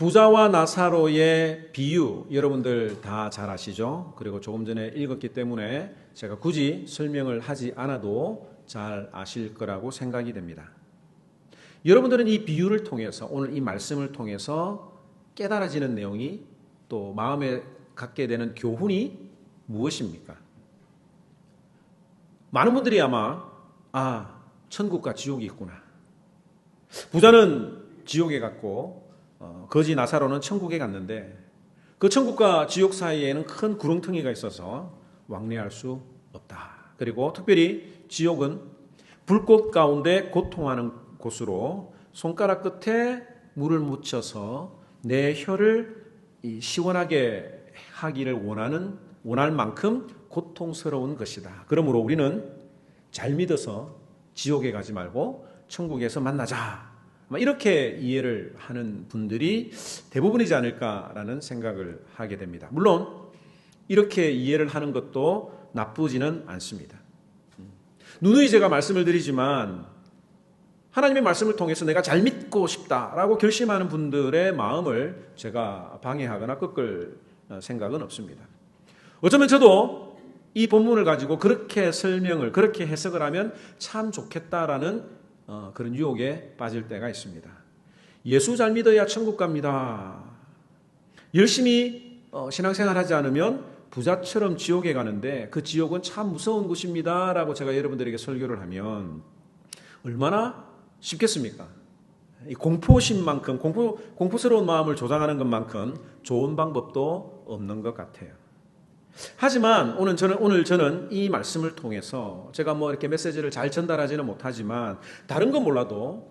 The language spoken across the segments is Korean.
부자와 나사로의 비유 여러분들 다 잘 아시죠? 그리고 조금 전에 읽었기 때문에 제가 굳이 설명을 하지 않아도 잘 아실 거라고 생각이 됩니다. 여러분들은 이 비유를 통해서 오늘 이 말씀을 통해서 깨달아지는 내용이 또 마음에 갖게 되는 교훈이 무엇입니까? 많은 분들이 아마 아 천국과 지옥이 있구나. 부자는 지옥에 갔고 어, 거지 나사로는 천국에 갔는데 그 천국과 지옥 사이에는 큰 구렁텅이가 있어서 왕래할 수 없다. 그리고 특별히 지옥은 불꽃 가운데 고통하는 곳으로 손가락 끝에 물을 묻혀서 내 혀를 시원하게 하기를 원하는 원할 만큼 고통스러운 것이다. 그러므로 우리는 잘 믿어서 지옥에 가지 말고 천국에서 만나자. 이렇게 이해를 하는 분들이 대부분이지 않을까라는 생각을 하게 됩니다. 물론 이렇게 이해를 하는 것도 나쁘지는 않습니다. 누누이 제가 말씀을 드리지만 하나님의 말씀을 통해서 내가 잘 믿고 싶다라고 결심하는 분들의 마음을 제가 방해하거나 꺾을 생각은 없습니다. 어쩌면 저도 이 본문을 가지고 그렇게 설명을 그렇게 해석을 하면 참 좋겠다라는 어, 그런 유혹에 빠질 때가 있습니다. 예수 잘 믿어야 천국 갑니다. 열심히 어, 신앙생활 하지 않으면 부자처럼 지옥에 가는데 그 지옥은 참 무서운 곳입니다 라고 제가 여러분들에게 설교를 하면 얼마나 쉽겠습니까? 이 공포심만큼 공포 공포스러운 마음을 조장하는 것만큼 좋은 방법도 없는 것 같아요. 하지만 오늘 저는 오늘 저는 이 말씀을 통해서 제가 뭐 이렇게 메시지를 잘 전달하지는 못하지만 다른 건 몰라도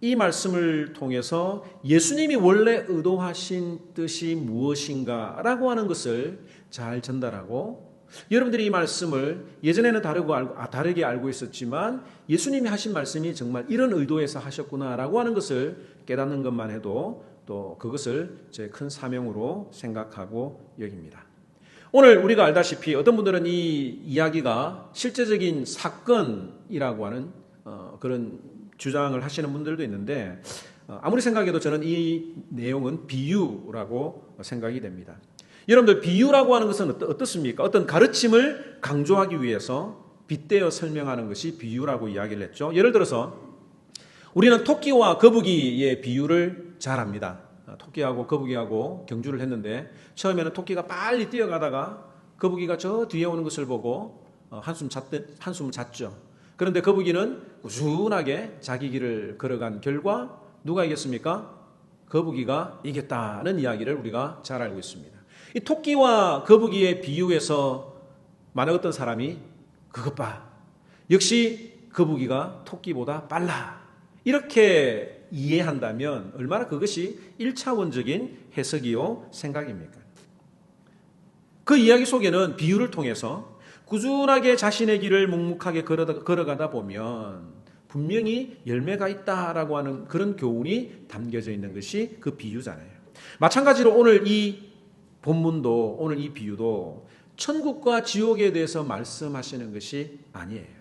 이 말씀을 통해서 예수님이 원래 의도하신 뜻이 무엇인가라고 하는 것을 잘 전달하고 여러분들이 이 말씀을 예전에는 다르고 알고, 아, 다르게 알고 있었지만 예수님이 하신 말씀이 정말 이런 의도에서 하셨구나라고 하는 것을 깨닫는 것만 해도 또 그것을 제 큰 사명으로 생각하고 여깁니다. 오늘 우리가 알다시피 어떤 분들은 이 이야기가 실제적인 사건이라고 하는 어, 그런 주장을 하시는 분들도 있는데 어, 아무리 생각해도 저는 이 내용은 비유라고 생각이 됩니다. 여러분들 비유라고 하는 것은 어떻습니까? 어떤 가르침을 강조하기 위해서 빗대어 설명하는 것이 비유라고 이야기를 했죠. 예를 들어서 우리는 토끼와 거북이의 비유를 잘 합니다. 아, 토끼하고 거북이하고 경주를 했는데 처음에는 토끼가 빨리 뛰어가다가 거북이가 저 뒤에 오는 것을 보고 어, 한숨 잤 한숨을 잤죠. 그런데 거북이는 꾸준하게 자기 길을 걸어간 결과 누가 이겼습니까? 거북이가 이겼다는 이야기를 우리가 잘 알고 있습니다. 이 토끼와 거북이의 비유에서 만약 어떤 사람이 그것 봐. 역시 거북이가 토끼보다 빨라. 이렇게 이해한다면 얼마나 그것이 1차원적인 해석이요 생각입니까? 그 이야기 속에는 비유를 통해서 꾸준하게 자신의 길을 묵묵하게 걸어가다 보면 분명히 열매가 있다라고 하는 그런 교훈이 담겨져 있는 것이 그 비유잖아요. 마찬가지로 오늘 이 본문도 오늘 이 비유도 천국과 지옥에 대해서 말씀하시는 것이 아니에요.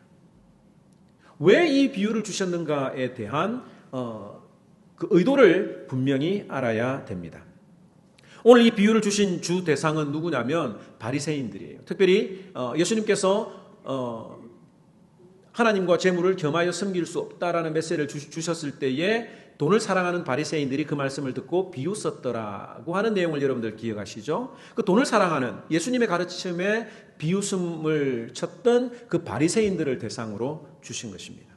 왜 이 비유를 주셨는가에 대한 어, 그 의도를 분명히 알아야 됩니다. 오늘 이 비유를 주신 주 대상은 누구냐면 바리새인들이에요. 특별히 어, 예수님께서 어, 하나님과 재물을 겸하여 섬길 수 없다라는 메시지를 주셨을 때에 돈을 사랑하는 바리새인들이 그 말씀을 듣고 비웃었더라고 하는 내용을 여러분들 기억하시죠? 그 돈을 사랑하는 예수님의 가르침에 비웃음을 쳤던 그 바리새인들을 대상으로 주신 것입니다.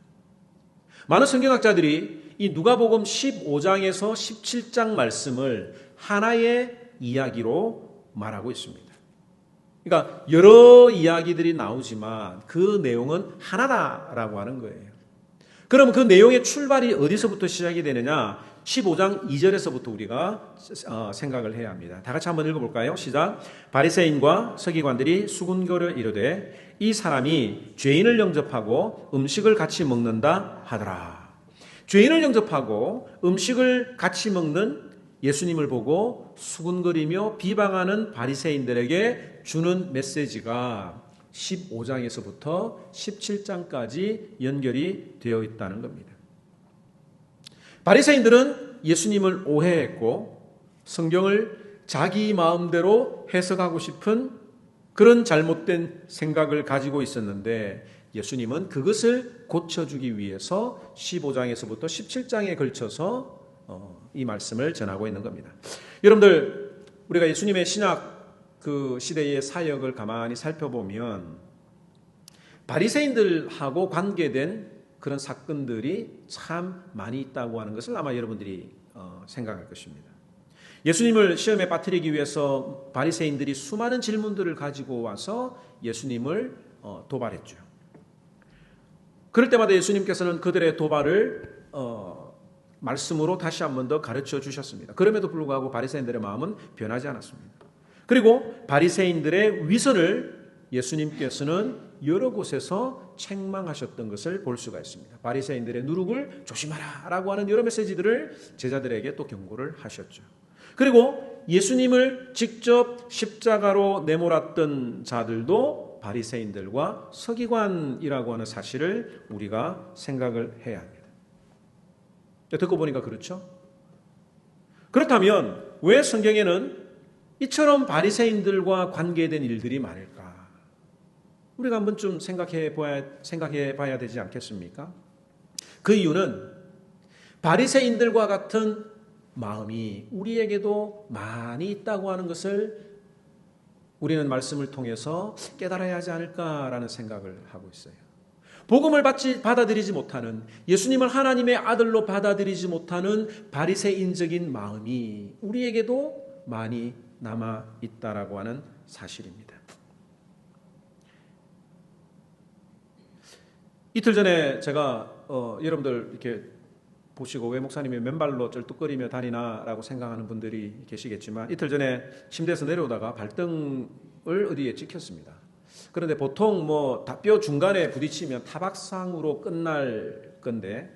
많은 성경학자들이 이 누가복음 15장에서 17장 말씀을 하나의 이야기로 말하고 있습니다. 그러니까 여러 이야기들이 나오지만 그 내용은 하나다라고 하는 거예요. 그러면 그 내용의 출발이 어디서부터 시작이 되느냐? 15장 2절에서부터 우리가 어, 생각을 해야 합니다. 다 같이 한번 읽어볼까요? 시작. 바리새인과 서기관들이 수군거려 이르되 이 사람이 죄인을 영접하고 음식을 같이 먹는다 하더라. 죄인을 영접하고 음식을 같이 먹는 예수님을 보고 수군거리며 비방하는 바리새인들에게 주는 메시지가 15장에서부터 17장까지 연결이 되어 있다는 겁니다. 바리새인들은 예수님을 오해했고 성경을 자기 마음대로 해석하고 싶은 그런 잘못된 생각을 가지고 있었는데 예수님은 그것을 고쳐주기 위해서 15장에서부터 17장에 걸쳐서 어, 이 말씀을 전하고 있는 겁니다. 여러분들 우리가 예수님의 신약 그 시대의 사역을 가만히 살펴보면 바리새인들하고 관계된 그런 사건들이 참 많이 있다고 하는 것을 아마 여러분들이 어, 생각할 것입니다. 예수님을 시험에 빠뜨리기 위해서 바리새인들이 수많은 질문들을 가지고 와서 예수님을 어, 도발했죠. 그럴 때마다 예수님께서는 그들의 도발을 어, 말씀으로 다시 한 번 더 가르쳐 주셨습니다. 그럼에도 불구하고 바리새인들의 마음은 변하지 않았습니다. 그리고 바리새인들의 위선을 예수님께서는 여러 곳에서 책망하셨던 것을 볼 수가 있습니다. 바리새인들의 누룩을 조심하라라고 하는 여러 메시지들을 제자들에게 또 경고를 하셨죠. 그리고 예수님을 직접 십자가로 내몰았던 자들도 바리새인들과 서기관이라고 하는 사실을 우리가 생각을 해야 합니다. 듣고 보니까 그렇죠? 그렇다면 왜 성경에는 이처럼 바리새인들과 관계된 일들이 많을까? 우리가 한번 좀 생각해 봐야 생각해 봐야 되지 않겠습니까? 그 이유는 바리새인들과 같은 마음이 우리에게도 많이 있다고 하는 것을 우리는 말씀을 통해서 깨달아야 하지 않을까라는 생각을 하고 있어요. 복음을 받지 받아들이지 못하는 예수님을 하나님의 아들로 받아들이지 못하는 바리새인적인 마음이 우리에게도 많이 남아 있다라고 하는 사실입니다. 이틀 전에 제가 어, 여러분들 이렇게 보시고 왜 목사님이 맨발로 쩔뚝거리며 다니나라고 생각하는 분들이 계시겠지만 이틀 전에 침대에서 내려오다가 발등을 어디에 찍혔습니다. 그런데 보통 뭐 뼈 중간에 부딪히면 타박상으로 끝날 건데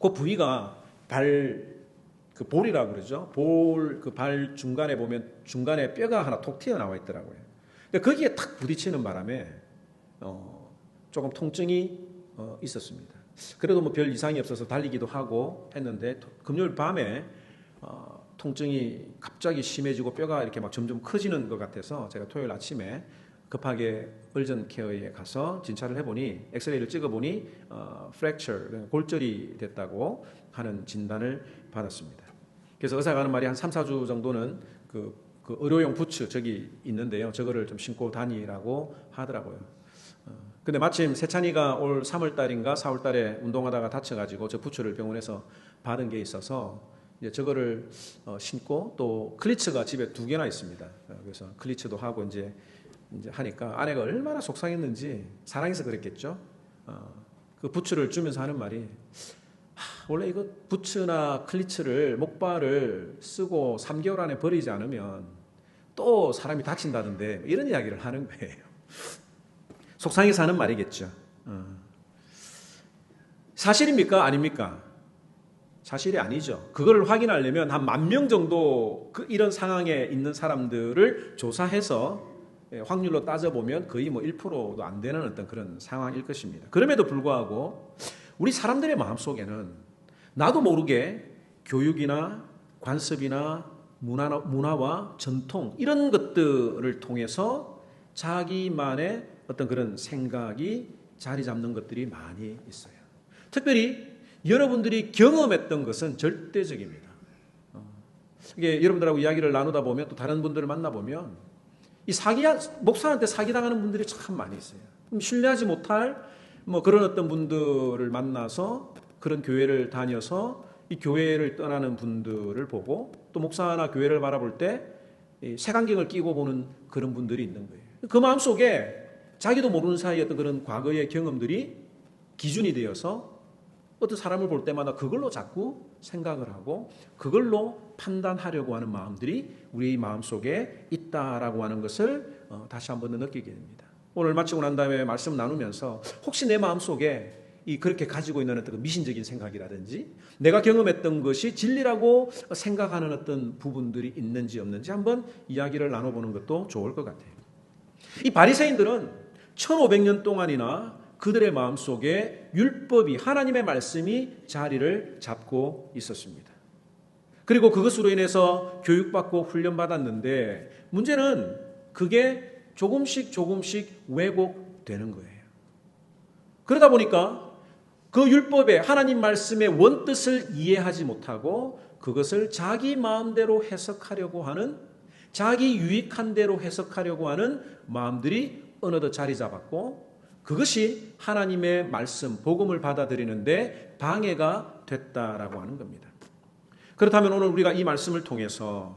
그 부위가 발 그 볼이라 그러죠. 볼 그 발 중간에 보면 중간에 뼈가 하나 톡 튀어 나와 있더라고요. 근데 거기에 탁 부딪히는 바람에 어, 조금 통증이 어, 있었습니다. 그래도 뭐 별 이상이 없어서 달리기도 하고 했는데 금요일 밤에 어, 통증이 갑자기 심해지고 뼈가 이렇게 막 점점 커지는 것 같아서 제가 토요일 아침에 급하게 얼전 케어에 가서 진찰을 해보니 엑스레이를 찍어보니 어, fracture 골절이 됐다고 하는 진단을 받았습니다. 그래서 의사가 하는 말이 한 3, 4주 정도는 그, 그 의료용 부츠 저기 있는데요. 저거를 좀 신고 다니라고 하더라고요. 어, 근데 마침 세찬이가 올 3월 달인가 4월 달에 운동하다가 다쳐가지고 저 부츠를 병원에서 받은 게 있어서 이제 저거를 어, 신고 또 클리츠가 집에 두 개나 있습니다. 어, 그래서 클리츠도 하고 이제 이제 하니까 아내가 얼마나 속상했는지 사랑해서 그랬겠죠. 어, 그 부츠를 주면서 하는 말이 원래 이거 부츠나 클리츠를 목발을 쓰고 3개월 안에 버리지 않으면 또 사람이 다친다던데 이런 이야기를 하는 거예요. 속상해서 하는 말이겠죠. 어. 사실입니까? 아닙니까? 사실이 아니죠. 그걸 확인하려면 한 만 명 정도 그 이런 상황에 있는 사람들을 조사해서 예, 확률로 따져보면 거의 뭐 1%도 안 되는 어떤 그런 상황일 것입니다. 그럼에도 불구하고 우리 사람들의 마음 속에는 나도 모르게 교육이나 관습이나 문화, 문화와 전통 이런 것들을 통해서 자기만의 어떤 그런 생각이 자리 잡는 것들이 많이 있어요. 특별히 여러분들이 경험했던 것은 절대적입니다. 어. 이게 여러분들하고 이야기를 나누다 보면 또 다른 분들을 만나 보면 이 사기 목사한테 사기 당하는 분들이 참 많이 있어요. 신뢰하지 못할 뭐 그런 어떤 분들을 만나서 그런 교회를 다녀서 이 교회를 떠나는 분들을 보고 또 목사나 교회를 바라볼 때 색안경을 끼고 보는 그런 분들이 있는 거예요. 그 마음 속에 자기도 모르는 사이에 어떤 그런 과거의 경험들이 기준이 되어서 어떤 사람을 볼 때마다 그걸로 자꾸 생각을 하고 그걸로 판단하려고 하는 마음들이 우리 마음 속에 있다라고 하는 것을 어, 다시 한 번 더 느끼게 됩니다. 오늘 마치고 난 다음에 말씀 나누면서 혹시 내 마음 속에 이 그렇게 가지고 있는 어떤 그 미신적인 생각이라든지 내가 경험했던 것이 진리라고 생각하는 어떤 부분들이 있는지 없는지 한번 이야기를 나눠보는 것도 좋을 것 같아요. 이 바리새인들은 1500년 동안이나 그들의 마음속에 율법이 하나님의 말씀이 자리를 잡고 있었습니다. 그리고 그것으로 인해서 교육받고 훈련받았는데 문제는 그게 조금씩 조금씩 왜곡되는 거예요. 그러다 보니까 그 율법의 하나님 말씀의 원뜻을 이해하지 못하고 그것을 자기 마음대로 해석하려고 하는 자기 유익한 대로 해석하려고 하는 마음들이 어느덧 자리 잡았고 그것이 하나님의 말씀, 복음을 받아들이는데 방해가 됐다라고 하는 겁니다. 그렇다면 오늘 우리가 이 말씀을 통해서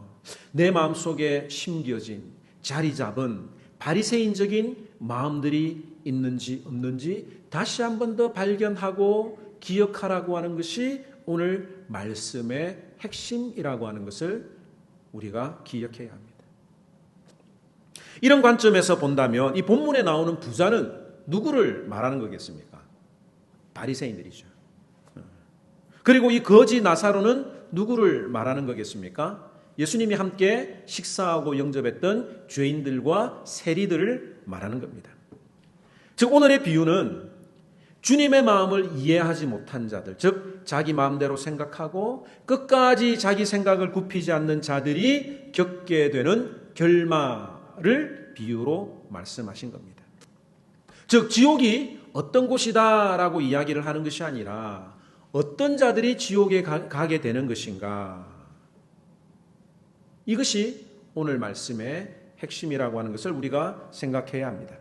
내 마음속에 심겨진 자리 잡은 바리새인적인 마음들이 있는지 없는지 다시 한 번 더 발견하고 기억하라고 하는 것이 오늘 말씀의 핵심이라고 하는 것을 우리가 기억해야 합니다. 이런 관점에서 본다면 이 본문에 나오는 부자는 누구를 말하는 거겠습니까? 바리새인들이죠. 그리고 이 거지 나사로는 누구를 말하는 거겠습니까? 예수님이 함께 식사하고 영접했던 죄인들과 세리들을 말하는 겁니다. 즉 오늘의 비유는 주님의 마음을 이해하지 못한 자들, 즉 자기 마음대로 생각하고 끝까지 자기 생각을 굽히지 않는 자들이 겪게 되는 결말 을 비유로 말씀하신 겁니다. 즉 지옥이 어떤 곳이다라고 이야기를 하는 것이 아니라 어떤 자들이 지옥에 가, 게 되는 것인가 이것이 오늘 말씀의 핵심이라고 하는 것을 우리가 생각해야 합니다.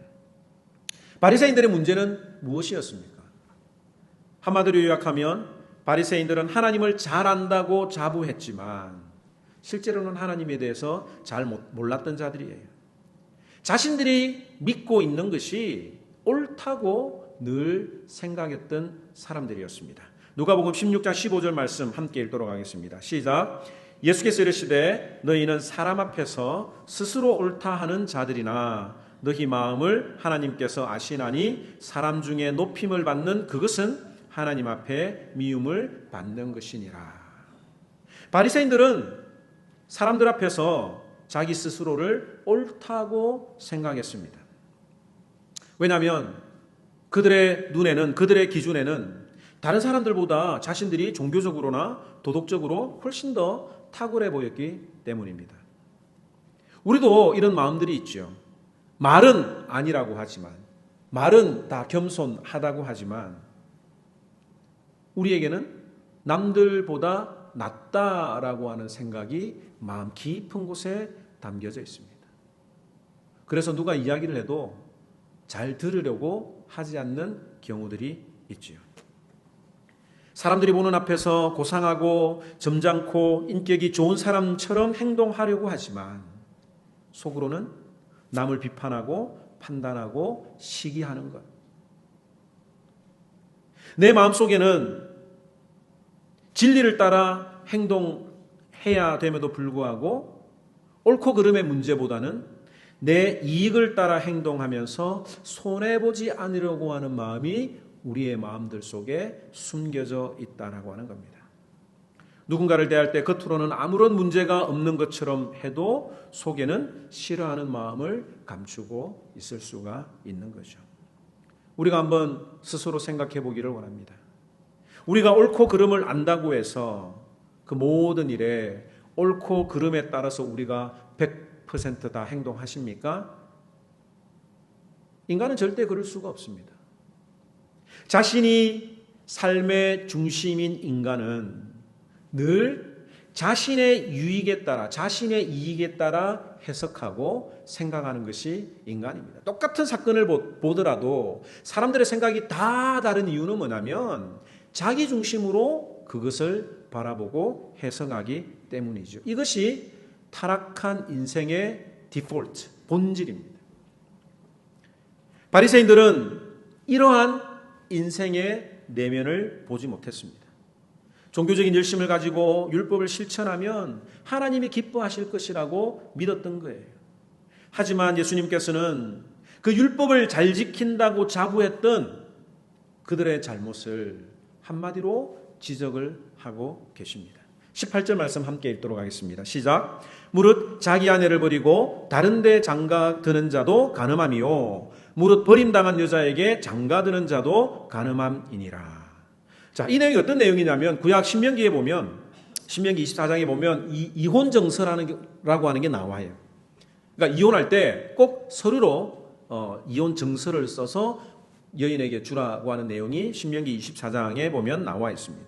바리새인들의 문제는 무엇이었습니까? 한마디로 요약하면 바리새인들은 하나님을 잘 안다고 자부했지만 실제로는 하나님에 대해서 잘 몰랐던 자들이에요. 자신들이 믿고 있는 것이 옳다고 늘 생각했던 사람들이었습니다. 누가복음 16장 15절 말씀 함께 읽도록 하겠습니다. 시작. 예수께서 이르시되 너희는 사람 앞에서 스스로 옳다 하는 자들이나 너희 마음을 하나님께서 아시나니 사람 중에 높임을 받는 그것은 하나님 앞에 미움을 받는 것이니라. 바리새인들은 사람들 앞에서 자기 스스로를 옳다고 생각했습니다. 왜냐하면 그들의 눈에는 그들의 기준에는 다른 사람들보다 자신들이 종교적으로나 도덕적으로 훨씬 더 탁월해 보였기 때문입니다. 우리도 이런 마음들이 있죠. 말은 아니라고 하지만, 말은 다 겸손하다고 하지만, 우리에게는 남들보다 낫다라고 하는 생각이 마음 깊은 곳에 담겨져 있습니다. 그래서 누가 이야기를 해도 잘 들으려고 하지 않는 경우들이 있지요. 사람들이 보는 앞에서 고상하고 점잖고 인격이 좋은 사람처럼 행동하려고 하지만 속으로는 남을 비판하고 판단하고 시기하는 것. 내 마음속에는 진리를 따라 행동해야 됨에도 불구하고 옳고 그름의 문제보다는 내 이익을 따라 행동하면서 손해보지 않으려고 하는 마음이 우리의 마음들 속에 숨겨져 있다라고 하는 겁니다. 누군가를 대할 때 겉으로는 아무런 문제가 없는 것처럼 해도 속에는 싫어하는 마음을 감추고 있을 수가 있는 거죠. 우리가 한번 스스로 생각해 보기를 원합니다. 우리가 옳고 그름을 안다고 해서 그 모든 일에 옳고 그름에 따라서 우리가 100%다 행동하십니까? 인간은 절대 그럴 수가 없습니다. 자신이 삶의 중심인 인간은 늘 자신의 유익에 따라, 자신의 이익에 따라 해석하고 생각하는 것이 인간입니다. 똑같은 사건을 보더라도 사람들의 생각이 다 다른 이유는 뭐냐면 자기 중심으로 그것을 바라보고 해석하기 때문이죠. 이것이 타락한 인생의 디폴트, 본질입니다. 바리새인들은 이러한 인생의 내면을 보지 못했습니다. 종교적인 열심을 가지고 율법을 실천하면 하나님이 기뻐하실 것이라고 믿었던 거예요. 하지만 예수님께서는 그 율법을 잘 지킨다고 자부했던 그들의 잘못을 한마디로 지적을 하고 계십니다. 18절 말씀 함께 읽도록 하겠습니다. 시작. 무릇 자기 아내를 버리고 다른 데 장가 드는 자도 가늠함이요 무릇 버림당한 여자에게 장가 드는 자도 가늠함이니라. 자, 이 내용이 어떤 내용이냐면 구약 신명기에 보면 신명기 24장에 보면 이 이혼 정서라는 게, 라고 하는 게 나와요. 그러니까 이혼할 때 꼭 서류로 어, 이혼 정서를 써서 여인에게 주라고 하는 내용이 신명기 24장에 보면 나와 있습니다.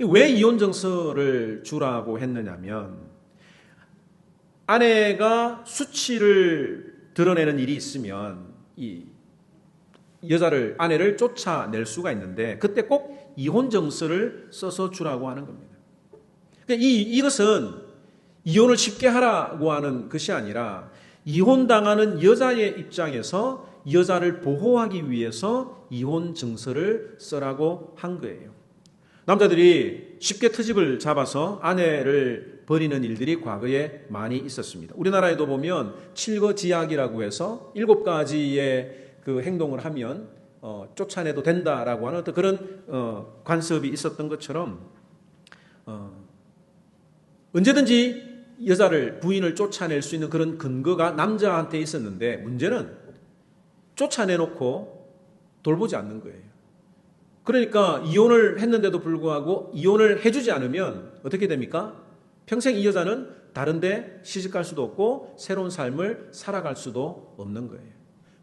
왜 이혼 정서를 주라고 했느냐면 아내가 수치를 드러내는 일이 있으면 이 여자를 아내를 쫓아낼 수가 있는데 그때 꼭 이혼 정서를 써서 주라고 하는 겁니다. 그러니까 이 이것은 이혼을 쉽게 하라고 하는 것이 아니라 이혼 당하는 여자의 입장에서 여자를 보호하기 위해서 이혼 증서를 써라고 한 거예요. 남자들이 쉽게 트집을 잡아서 아내를 버리는 일들이 과거에 많이 있었습니다. 우리나라에도 보면 칠거지약이라고 해서 일곱 가지의 그 행동을 하면 어, 쫓아내도 된다라고 하는 어떤 그런 어, 관습이 있었던 것처럼 어, 언제든지 여자를 부인을 쫓아낼 수 있는 그런 근거가 남자한테 있었는데 문제는 쫓아내놓고 돌보지 않는 거예요. 그러니까 이혼을 했는데도 불구하고 이혼을 해주지 않으면 어떻게 됩니까? 평생 이 여자는 다른데 시집 갈 수도 없고 새로운 삶을 살아갈 수도 없는 거예요.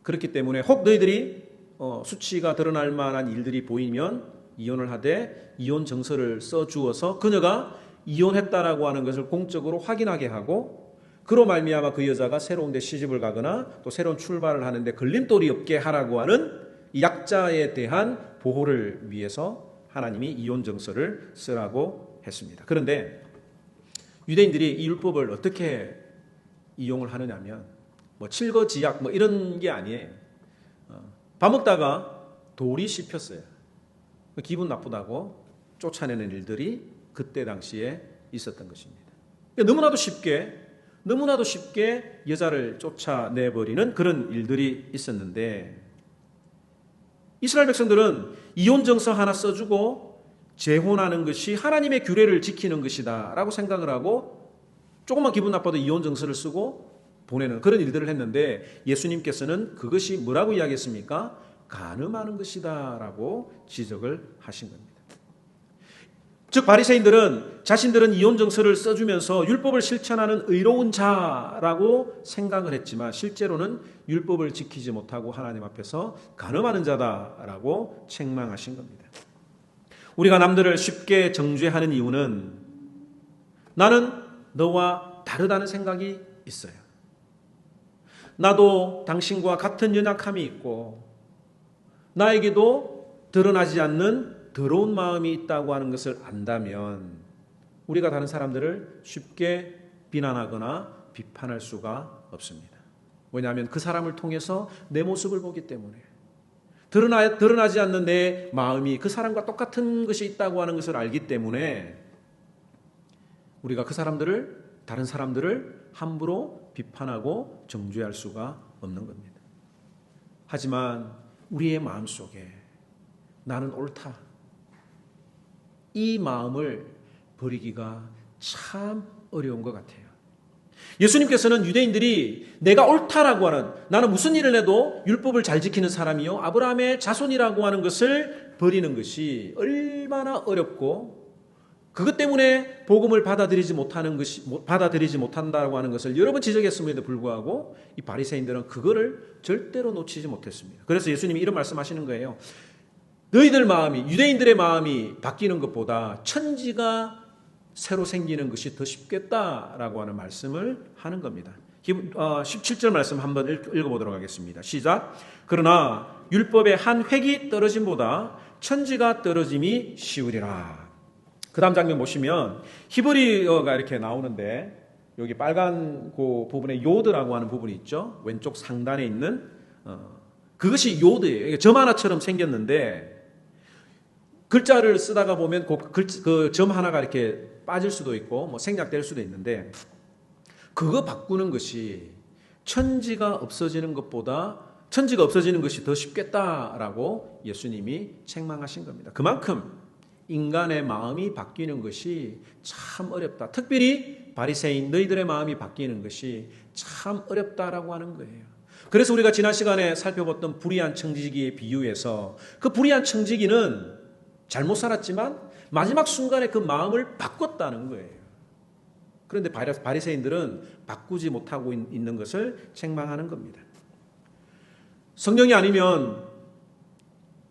그렇기 때문에 혹 너희들이 어, 수치가 드러날 만한 일들이 보이면 이혼을 하되 이혼 정서를 써 주어서 그녀가 이혼했다라고 하는 것을 공적으로 확인하게 하고 그로 말미암아 그 여자가 새로운 데 시집을 가거나 또 새로운 출발을 하는데 걸림돌이 없게 하라고 하는 약자에 대한 보호를 위해서 하나님이 이혼 정서를 쓰라고 했습니다. 그런데 유대인들이 이 율법을 어떻게 이용을 하느냐면 뭐 칠거지약 뭐 이런 게 아니에요. 어, 밥 먹다가 돌이 씹혔어요. 기분 나쁘다고 쫓아내는 일들이 그때 당시에 있었던 것입니다. 그러니까 너무나도 쉽게 너무나도 쉽게 여자를 쫓아내버리는 그런 일들이 있었는데 이스라엘 백성들은 이혼 정서 하나 써주고 재혼하는 것이 하나님의 규례를 지키는 것이다라고 생각을 하고 조금만 기분 나빠도 이혼 정서를 쓰고 보내는 그런 일들을 했는데 예수님께서는 그것이 뭐라고 이야기했습니까? 가늠하는 것이다라고 지적을 하신 겁니다. 즉 바리새인들은 자신들은 이혼 정서를 써주면서 율법을 실천하는 의로운 자라고 생각을 했지만 실제로는 율법을 지키지 못하고 하나님 앞에서 가늠하는 자다라고 책망하신 겁니다. 우리가 남들을 쉽게 정죄하는 이유는 나는 너와 다르다는 생각이 있어요. 나도 당신과 같은 연약함이 있고 나에게도 드러나지 않는 더러운 마음이 있다고 하는 것을 안다면 우리가 다른 사람들을 쉽게 비난하거나 비판할 수가 없습니다. 왜냐하면 그 사람을 통해서 내 모습을 보기 때문에 드러나, 드러나지 않는 내 마음이 그 사람과 똑같은 것이 있다고 하는 것을 알기 때문에 우리가 그 사람들을 다른 사람들을 함부로 비판하고 정죄할 수가 없는 겁니다. 하지만 우리의 마음 속에 나는 옳다. 이 마음을 버리기가 참 어려운 것 같아요. 예수님께서는 유대인들이 내가 옳다라고 하는 나는 무슨 일을 해도 율법을 잘 지키는 사람이요 아브라함의 자손이라고 하는 것을 버리는 것이 얼마나 어렵고 그것 때문에 복음을 받아들이지 못하는 것이 받아들이지 못한다고 하는 것을 여러 번 지적했음에도 불구하고 이 바리새인들은 그거를 절대로 놓치지 못했습니다. 그래서 예수님이 이런 말씀하시는 거예요. 너희들 마음이 유대인들의 마음이 바뀌는 것보다 천지가 새로 생기는 것이 더 쉽겠다라고 하는 말씀을 하는 겁니다. 17절 어, 말씀 한번 읽어보도록 하겠습니다. 시작. 그러나 율법의 한 획이 떨어짐보다 천지가 떨어짐이 쉬우리라. 그 다음 장면 보시면 히브리어가 이렇게 나오는데 여기 빨간 그 부분에 요드라고 하는 부분이 있죠. 왼쪽 상단에 있는 어, 그것이 요드예요. 점 하나처럼 생겼는데 글자를 쓰다가 보면 그점 그 하나가 이렇게 빠질 수도 있고 뭐 생략될 수도 있는데 그거 바꾸는 것이 천지가 없어지는 것보다 천지가 없어지는 것이 더 쉽겠다라고 예수님이 책망하신 겁니다. 그만큼 인간의 마음이 바뀌는 것이 참 어렵다. 특별히 바리새인 너희들의 마음이 바뀌는 것이 참 어렵다라고 하는 거예요. 그래서 우리가 지난 시간에 살펴봤던 불의한 청지기의 비유에서 그 불의한 청지기는 잘못 살았지만 마지막 순간에 그 마음을 바꿨다는 거예요. 그런데 바리- 바리새인들은 바꾸지 못하고 있- 있는 것을 책망하는 겁니다. 성령이 아니면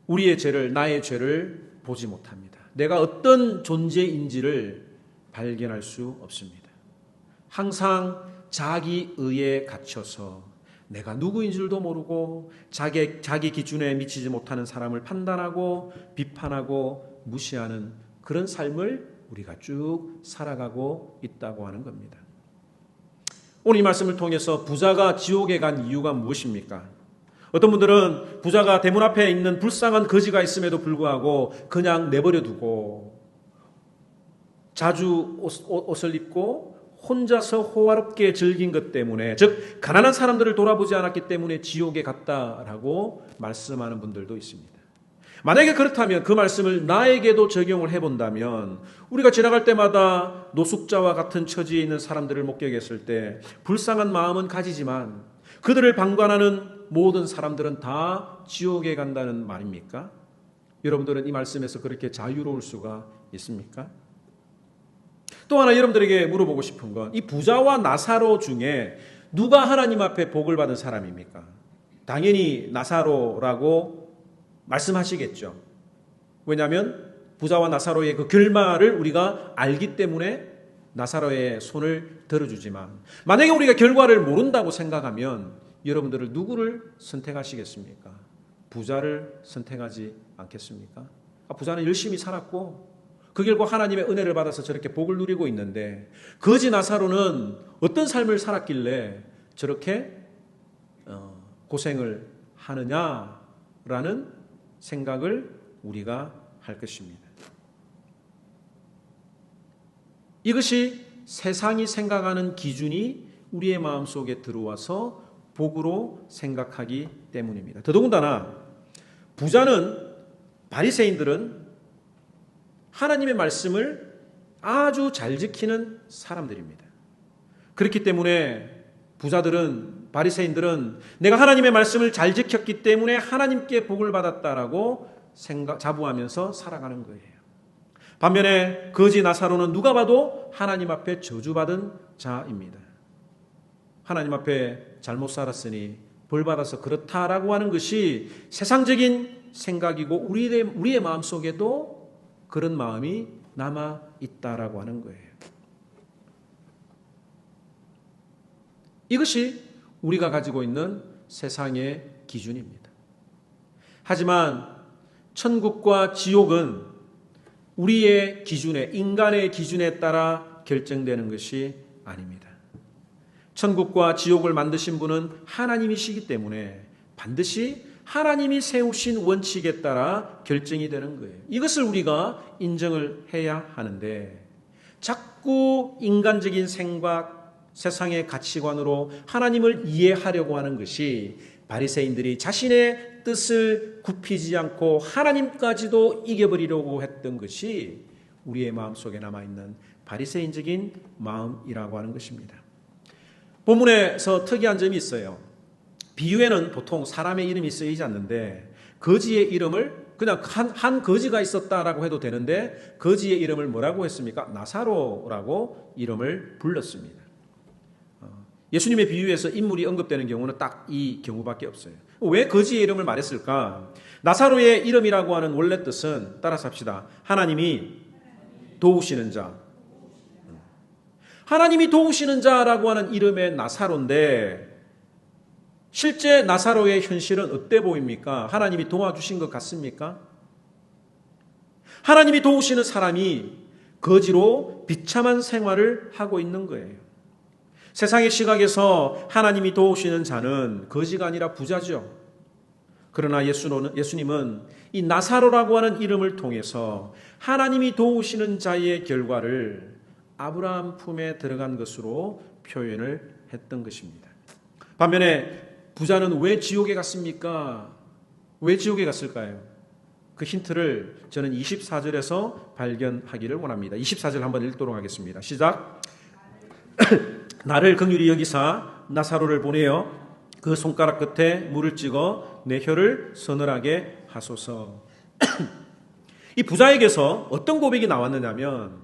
우리의 죄를 나의 죄를 보지 못합니다. 내가 어떤 존재인지를 발견할 수 없습니다. 항상 자기 의에 갇혀서 내가 누구인 줄도 모르고 자기, 자기 기준에 미치지 못하는 사람을 판단하고 비판하고 무시하는 그런 삶을 우리가 쭉 살아가고 있다고 하는 겁니다. 오늘 이 말씀을 통해서 부자가 지옥에 간 이유가 무엇입니까? 어떤 분들은 부자가 대문 앞에 있는 불쌍한 거지가 있음에도 불구하고 그냥 내버려 두고 자주 옷, 옷, 을 입고 혼자서 호화롭게 즐긴 것 때문에 즉 가난한 사람들을 돌아보지 않았기 때문에 지옥에 갔다라고 말씀하는 분들도 있습니다. 만약에 그렇다면 그 말씀을 나에게도 적용을 해본다면 우리가 지나갈 때마다 노숙자와 같은 처지에 있는 사람들을 목격했을 때 불쌍한 마음은 가지지만 그들을 방관하는 모든 사람들은 다 지옥에 간다는 말입니까? 여러분들은 이 말씀에서 그렇게 자유로울 수가 있습니까? 또 하나 여러분들에게 물어보고 싶은 건 이 부자와 나사로 중에 누가 하나님 앞에 복을 받은 사람입니까? 당연히 나사로라고 말씀하시겠죠. 왜냐하면 부자와 나사로의 그 결말을 우리가 알기 때문에 나사로의 손을 들어주지만 만약에 우리가 결과를 모른다고 생각하면 여러분들을 누구를 선택하시겠습니까? 부자를 선택하지 않겠습니까? 아, 부자는 열심히 살았고 그 결과 하나님의 은혜를 받아서 저렇게 복을 누리고 있는데 거지 나사로는 어떤 삶을 살았길래 저렇게 어, 고생을 하느냐라는 생각을 우리가 할 것입니다. 이것이 세상이 생각하는 기준이 우리의 마음 속에 들어와서 복으로 생각하기 때문입니다. 더더군다나 부자는 바리새인들은 하나님의 말씀을 아주 잘 지키는 사람들입니다. 그렇기 때문에 부자들은 바리새인들은 내가 하나님의 말씀을 잘 지켰기 때문에 하나님께 복을 받았다라고 생각 자부하면서 살아가는 거예요. 반면에 거지 나사로는 누가 봐도 하나님 앞에 저주받은 자입니다. 하나님 앞에 잘못 살았으니 벌 받아서 그렇다라고 하는 것이 세상적인 생각이고 우리의 우리의 마음 속에도 그런 마음이 남아 있다라고 하는 거예요. 이것이 우리가 가지고 있는 세상의 기준입니다. 하지만 천국과 지옥은 우리의 기준에, 인간의 기준에 따라 결정되는 것이 아닙니다. 천국과 지옥을 만드신 분은 하나님이시기 때문에 반드시 하나님이 세우신 원칙에 따라 결정이 되는 거예요. 이것을 우리가 인정을 해야 하는데 자꾸 인간적인 생각, 세상의 가치관으로 하나님을 이해하려고 하는 것이 바리새인들이 자신의 뜻을 굽히지 않고 하나님까지도 이겨버리려고 했던 것이 우리의 마음 속에 남아 있는 바리새인적인 마음이라고 하는 것입니다. 본문에서 특이한 점이 있어요. 비유에는 보통 사람의 이름이 쓰이지 않는데 거지의 이름을 그냥 한, 한 거지가 있었다라고 해도 되는데 거지의 이름을 뭐라고 했습니까? 나사로라고 이름을 불렀습니다. 어, 예수님의 비유에서 인물이 언급되는 경우는 딱 이 경우밖에 없어요. 왜 거지의 이름을 말했을까? 나사로의 이름이라고 하는 원래 뜻은 따라서 합시다. 하나님이 도우시는 자. 하나님이 도우시는 자라고 하는 이름의 나사로인데 실제 나사로의 현실은 어때 보입니까? 하나님이 도와주신 것 같습니까? 하나님이 도우시는 사람이 거지로 비참한 생활을 하고 있는 거예요. 세상의 시각에서 하나님이 도우시는 자는 거지가 아니라 부자죠. 그러나 예수님은 이 나사로라고 하는 이름을 통해서 하나님이 도우시는 자의 결과를 아브라함 품에 들어간 것으로 표현을 했던 것입니다. 반면에 부자는 왜 지옥에 갔습니까? 왜 지옥에 갔을까요? 그 힌트를 저는 24절에서 발견하기를 원합니다. 24절 한번 읽도록 하겠습니다. 시작. 나를 긍휼히 여기사 나사로를 보내어 그 손가락 끝에 물을 찍어 내 혀를 서늘하게 하소서. 이 부자에게서 어떤 고백이 나왔느냐면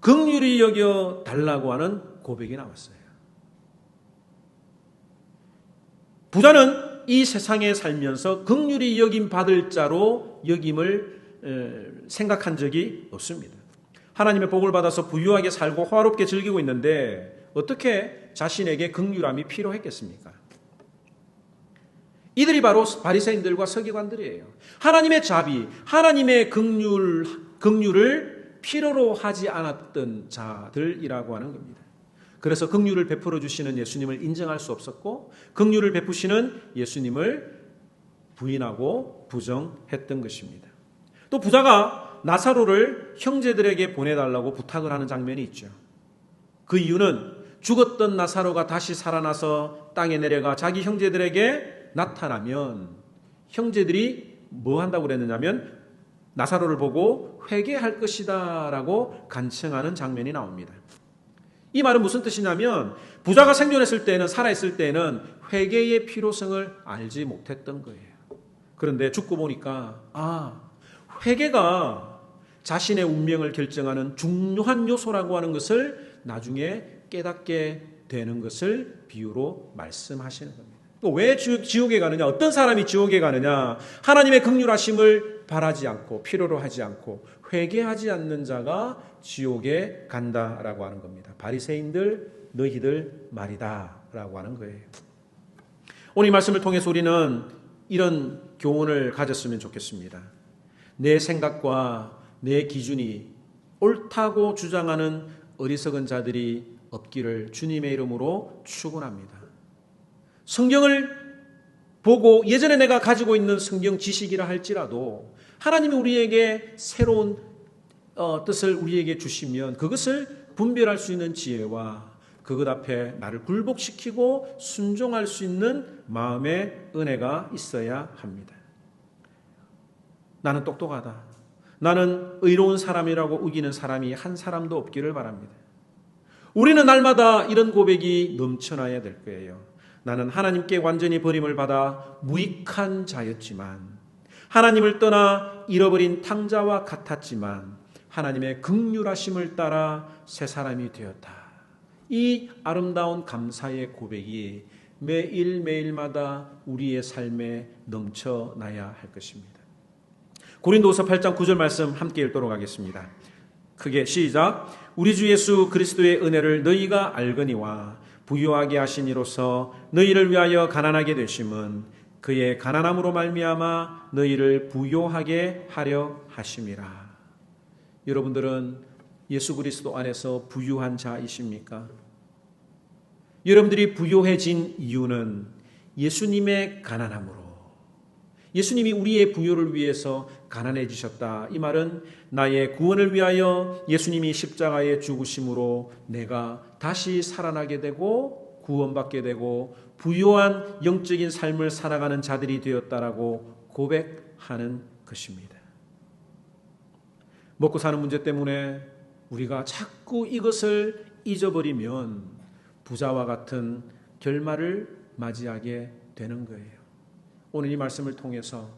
극률이 여겨 달라고 하는 고백이 나왔어요. 부자는 이 세상에 살면서 극률이 여김 받을 자로 여김을 생각한 적이 없습니다. 하나님의 복을 받아서 부유하게 살고 화롭게 즐기고 있는데 어떻게 자신에게 극률함이 필요했겠습니까? 이들이 바로 바리새인들과 서기관들이에요. 하나님의 자비, 하나님의 극률 극률을 필요로 하지 않았던 자들이라고 하는 겁니다. 그래서 극률을 베풀어 주시는 예수님을 인정할 수 없었고 극률을 베푸시는 예수님을 부인하고 부정했던 것입니다. 또 부자가 나사로를 형제들에게 보내달라고 부탁을 하는 장면이 있죠. 그 이유는 죽었던 나사로가 다시 살아나서 땅에 내려가 자기 형제들에게 나타나면 형제들이 뭐 한다고 그랬느냐면 나사로를 보고 회개할 것이다라고 간청하는 장면이 나옵니다. 이 말은 무슨 뜻이냐면 부자가 생존했을 때는 살아있을 때는 회개의 필요성을 알지 못했던 거예요. 그런데 죽고 보니까 아 회개가 자신의 운명을 결정하는 중요한 요소라고 하는 것을 나중에 깨닫게 되는 것을 비유로 말씀하시는 겁니다. 왜 지옥에 가느냐? 어떤 사람이 지옥에 가느냐? 하나님의 극률하심을 바라지 않고 필요로 하지 않고 회개하지 않는 자가 지옥에 간다라고 하는 겁니다. 바리새인들 너희들 말이다라고 하는 거예요. 오늘 이 말씀을 통해서 우리는 이런 교훈을 가졌으면 좋겠습니다. 내 생각과 내 기준이 옳다고 주장하는 어리석은 자들이 없기를 주님의 이름으로 축원합니다. 성경을 보고 예전에 내가 가지고 있는 성경 지식이라 할지라도 하나님이 우리에게 새로운 어, 뜻을 우리에게 주시면 그것을 분별할 수 있는 지혜와 그것 앞에 나를 굴복시키고 순종할 수 있는 마음의 은혜가 있어야 합니다. 나는 똑똑하다. 나는 의로운 사람이라고 우기는 사람이 한 사람도 없기를 바랍니다. 우리는 날마다 이런 고백이 넘쳐나야 될 거예요. 나는 하나님께 완전히 버림을 받아 무익한 자였지만 하나님을 떠나 잃어버린 탕자와 같았지만 하나님의 극률하심을 따라 새 사람이 되었다. 이 아름다운 감사의 고백이 매일매일마다 우리의 삶에 넘쳐나야 할 것입니다. 고린도서 8장 9절 말씀 함께 읽도록 하겠습니다. 크게 시작. 우리 주 예수 그리스도의 은혜를 너희가 알거니와 부유하게 이로써 너희를 위하여 가난하게 되심은 그의 가난함으로 말미암아 너희를 부유하게 하려 하심이라. 여러분들은 예수 그리스도 안에서 부유한 자이십니까? 여러분들이 부유해진 이유는 예수님의 가난함으로 예수님이 우리의 부여를 위해서 가난해지셨다. 이 말은 나의 구원을 위하여 예수님이 십자가에 죽으심으로 내가 다시 살아나게 되고 구원받게 되고 부유한 영적인 삶을 살아가는 자들이 되었다라고 고백하는 것입니다. 먹고 사는 문제 때문에 우리가 자꾸 이것을 잊어버리면 부자와 같은 결말을 맞이하게 되는 거예요. 오늘 이 말씀을 통해서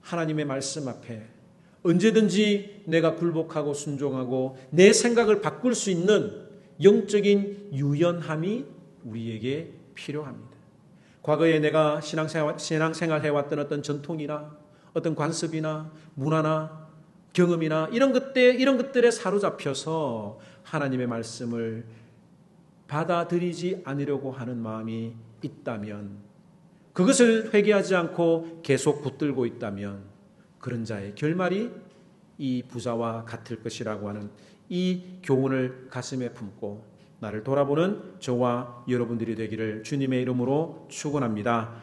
하나님의 말씀 앞에 언제든지 내가 굴복하고 순종하고 내 생각을 바꿀 수 있는 영적인 유연함이 우리에게 필요합니다. 과거에 내가 신앙생활, 신앙생활 해왔던 어떤 전통이나 어떤 관습이나 문화나 경험이나 이런 것들, 이런 것들에 사로잡혀서 하나님의 말씀을 받아들이지 않으려고 하는 마음이 있다면 그것을 회개하지 않고 계속 붙들고 있다면 그런 자의 결말이 이 부자와 같을 것이라고 하는 이 교훈을 가슴에 품고 나를 돌아보는 저와 여러분들이 되기를 주님의 이름으로 축원합니다.